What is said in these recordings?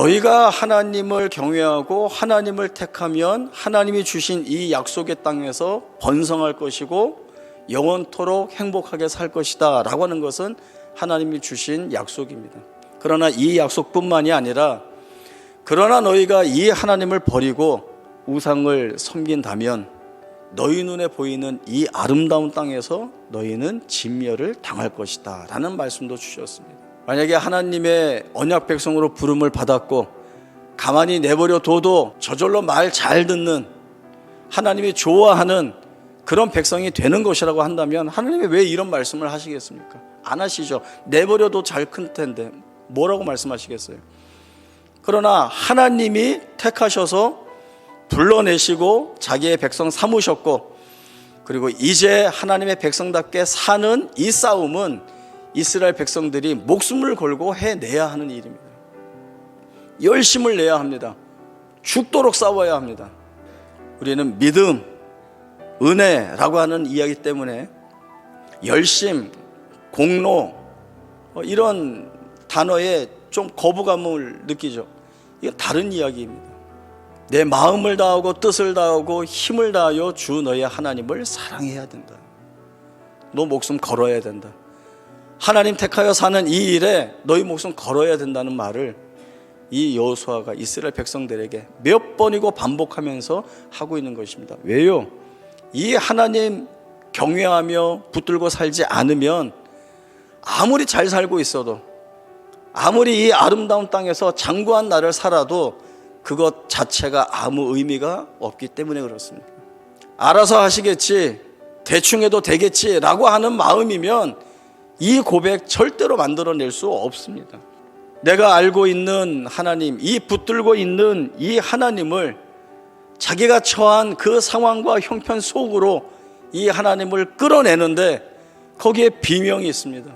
너희가 하나님을 경외하고 하나님을 택하면 하나님이 주신 이 약속의 땅에서 번성할 것이고 영원토록 행복하게 살 것이다 라고 하는 것은 하나님이 주신 약속입니다. 그러나 이 약속뿐만이 아니라 그러나 너희가 이 하나님을 버리고 우상을 섬긴다면 너희 눈에 보이는 이 아름다운 땅에서 너희는 진멸을 당할 것이다 라는 말씀도 주셨습니다. 만약에 하나님의 언약 백성으로 부름을 받았고 가만히 내버려 둬도 저절로 말 잘 듣는 하나님이 좋아하는 그런 백성이 되는 것이라고 한다면 하나님이 왜 이런 말씀을 하시겠습니까? 안 하시죠. 내버려도 잘큰 텐데 뭐라고 말씀하시겠어요? 그러나 하나님이 택하셔서 불러내시고 자기의 백성 삼으셨고 그리고 이제 하나님의 백성답게 사는 이 싸움은 이스라엘 백성들이 목숨을 걸고 해내야 하는 일입니다. 열심을 내야 합니다. 죽도록 싸워야 합니다. 우리는 믿음, 은혜라고 하는 이야기 때문에 열심, 공로 어, 이런 단어에 좀 거부감을 느끼죠. 이건 다른 이야기입니다. 내 마음을 다하고 뜻을 다하고 힘을 다하여 주 너의 하나님을 사랑해야 된다. 너 목숨 걸어야 된다. 하나님 택하여 사는 이 일에 너희 목숨 걸어야 된다는 말을 이 여호수아가 이스라엘 백성들에게 몇 번이고 반복하면서 하고 있는 것입니다. 왜요? 이 하나님 경외하며 붙들고 살지 않으면 아무리 잘 살고 있어도 아무리 이 아름다운 땅에서 장구한 날을 살아도 그것 자체가 아무 의미가 없기 때문에 그렇습니다. 알아서 하시겠지, 대충 해도 되겠지라고 하는 마음이면 이 고백 절대로 만들어낼 수 없습니다. 내가 알고 있는 하나님, 이 붙들고 있는 이 하나님을 자기가 처한 그 상황과 형편 속으로 이 하나님을 끌어내는데 거기에 비명이 있습니다.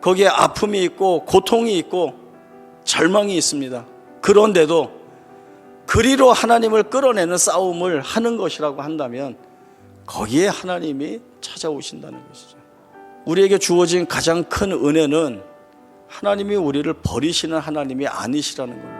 거기에 아픔이 있고 고통이 있고 절망이 있습니다. 그런데도 그리로 하나님을 끌어내는 싸움을 하는 것이라고 한다면 거기에 하나님이 찾아오신다는 것이죠. 우리에게 주어진 가장 큰 은혜는 하나님이 우리를 버리시는 하나님이 아니시라는 겁니다.